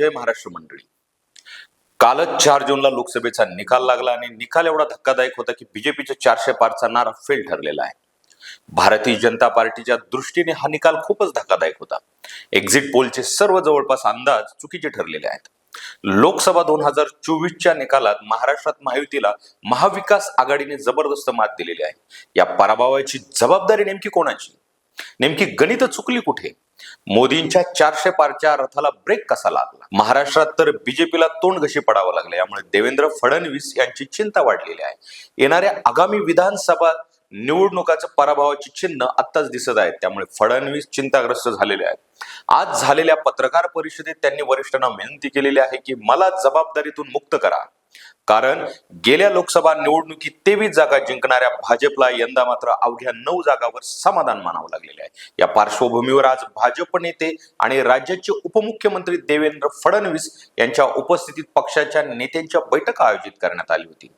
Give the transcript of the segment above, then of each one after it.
जय महाराष्ट्र मंडळी. कालच चार जूनला लोकसभेचा निकाल लागला आणि निकाल एवढा धक्कादायक होता की बीजेपीच्या चारशे पारचा नारा फेल ठरलेला आहे. भारतीय जनता पार्टीच्या दृष्टीने हा निकाल खूपच धक्कादायक होता. एक्झिट पोलचे सर्व जवळपास अंदाज चुकीचे ठरलेले आहेत. लोकसभा दोन हजार चोवीसच्या निकालात महाराष्ट्रात महायुतीला महाविकास आघाडीने जबरदस्त मात दिलेली आहे. या पराभवाची जबाबदारी नेमकी कोणाची? नेमकी गणित चुकली कुठे? मोदींच्या चारशे पारच्या रथाला ब्रेक कसा लागला? महाराष्ट्रात तर बीजेपीला तोंड घशी पडावं लागलं यामुळे देवेंद्र फडणवीस यांची चिंता वाढलेली आहे. येणाऱ्या आगामी विधानसभा निवडणुकाचं पराभवाची चिन्ह आत्ताच दिसत आहेत. त्यामुळे फडणवीस चिंताग्रस्त झालेले आहेत. आज झालेल्या पत्रकार परिषदेत त्यांनी वरिष्ठांना विनंती केलेली आहे की मला जबाबदारीतून मुक्त करा. कारण गेल्या लोकसभा निवडणुकीत तेवीस जागा जिंकणाऱ्या भाजपला यंदा मात्र अवघ्या नऊ जागावर समाधान मानावं लागलेले आहे. या पार्श्वभूमीवर आज भाजप नेते आणि राज्याचे उपमुख्यमंत्री देवेंद्र फडणवीस यांच्या उपस्थितीत पक्षाच्या नेत्यांच्या बैठक आयोजित करण्यात आली होती.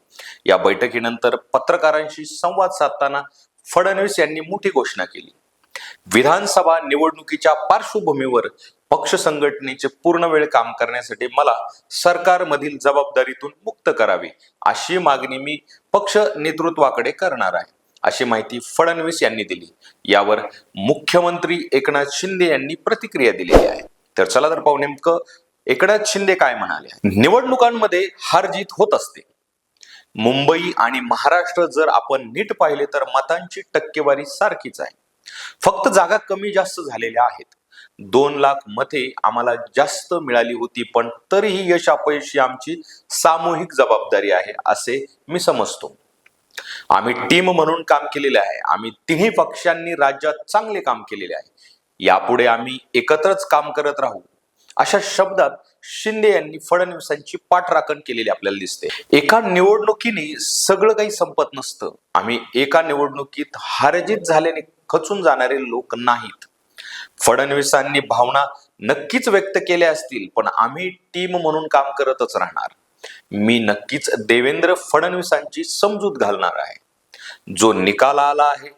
या बैठकीनंतर पत्रकारांशी संवाद साधताना फडणवीस यांनी मोठी घोषणा केली. विधानसभा निवडणुकीच्या पार्श्वभूमीवर पक्ष संघटनेचे पूर्ण वेळ काम करण्यासाठी मला सरकारमधील जबाबदारीतून मुक्त करावे अशी मागणी मी पक्ष नेतृत्वाकडे करणार आहे. अशी माहिती फडणवीस यांनी दिली. यावर मुख्यमंत्री एकनाथ शिंदे यांनी प्रतिक्रिया दिलेली आहे. तर चला तर पाहू नेमकं एकनाथ शिंदे काय म्हणाले. निवडणुकांमध्ये हार जीत होत असते. मुंबई आणि महाराष्ट्र जर आपण नीट पाहिले तर मतांची टक्केवारी सारखीच आहे. फक्त जागा कमी जास्त झालेल्या आहेत. दोन लाख मते आम्हाला जास्त मिळाली होती पण तरीही यश अपयशी आमची सामूहिक जबाबदारी आहे असे मी समजतो. आम्ही टीम म्हणून काम केलेले आहे. आम्ही तिन्ही पक्षांनी राज्यात चांगले काम केलेले आहे. यापुढे आम्ही एकत्रच काम करत राहू. अशा शब्दात शिंदे यांनी फडणवीसांची पाठराखण केलेली आपल्याला दिसते. एका निवडणुकीने सगळं काही संपत नसतं. आम्ही एका निवडणुकीत हारजीत झाल्याने खचून जाणारे लोक नाहीत. फडणवीसांनी भावना नक्कीच व्यक्त केल्या असतील पण आम्ही टीम म्हणून काम करतच राहणार. मी नक्कीच देवेंद्र फडणवीसांची समजूत घालणार आहे. जो निकाल आला आहे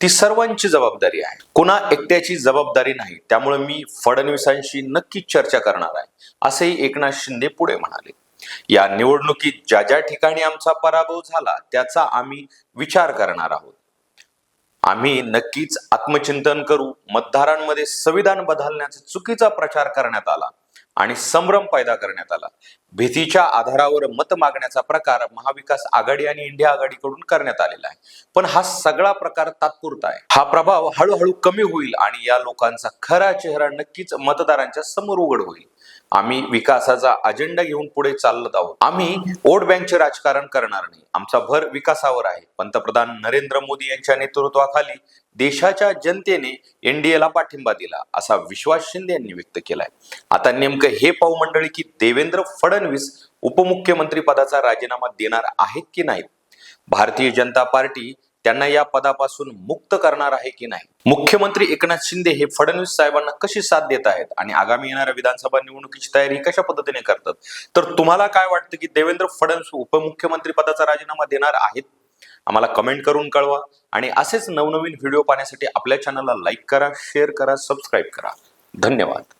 ती सर्वांची जबाबदारी आहे. कुणा एकट्याची जबाबदारी नाही त्यामुळे मी फडणवीसांशी नक्कीच चर्चा करणार आहे असेही एकनाथ शिंदे पुढे म्हणाले. या निवडणुकीत ज्या ज्या ठिकाणी आमचा पराभव झाला त्याचा आम्ही विचार करणार आहोत. आम्ही नक्कीच आत्मचिंतन करू मतदारांमध्ये संविधान बदलण्याचा चुकीचा प्रचार करण्यात आला. आणि संभ्रम पैदा करण्यात आला. भीतीच्या आधारावर मत मागण्याचा प्रकार महाविकास आघाडी आणि इंडिया आघाडीकडून करण्यात आलेला आहे. पण हा सगळा प्रकार तात्पुरता आहे. हा प्रभाव हळूहळू कमी होईल आणि या लोकांचा खरा चेहरा नक्कीच मतदारांच्या समोर उघड होईल. आम्ही विकासाचा अजेंडा घेऊन पुढे चालत आहोत. आम्ही वोट बँकचे राजकारण करणार नाही. आमचा भर विकासावर आहे. पंतप्रधान नरेंद्र मोदी यांच्या नेतृत्वाखाली देशाच्या जनतेने एनडीएला पाठिंबा दिला असा विश्वास शिंदे यांनी व्यक्त केलाय. आता नेमकं हे पाहू मंडळी की देवेंद्र फडणवीस उपमुख्यमंत्री पदाचा राजीनामा देणार आहेत की नाहीत? भारतीय जनता पार्टी त्यांना या पदापासून मुक्त करणार आहे की नाही? मुख्यमंत्री एकनाथ शिंदे हे फडणवीस साहेबांना कशी साथ देत आहेत आणि आगामी येणाऱ्या विधानसभा निवडणुकीची तयारी कशा पद्धतीने करतात? तर तुम्हाला काय वाटतं की देवेंद्र फडणवीस उपमुख्यमंत्री पदाचा राजीनामा देणार आहेत? आम्हाला कमेंट करून कळवा आणि असेच नवनवीन व्हिडिओ पाहण्यासाठी आपल्या चॅनलला लाईक करा शेअर करा सबस्क्राईब करा. धन्यवाद.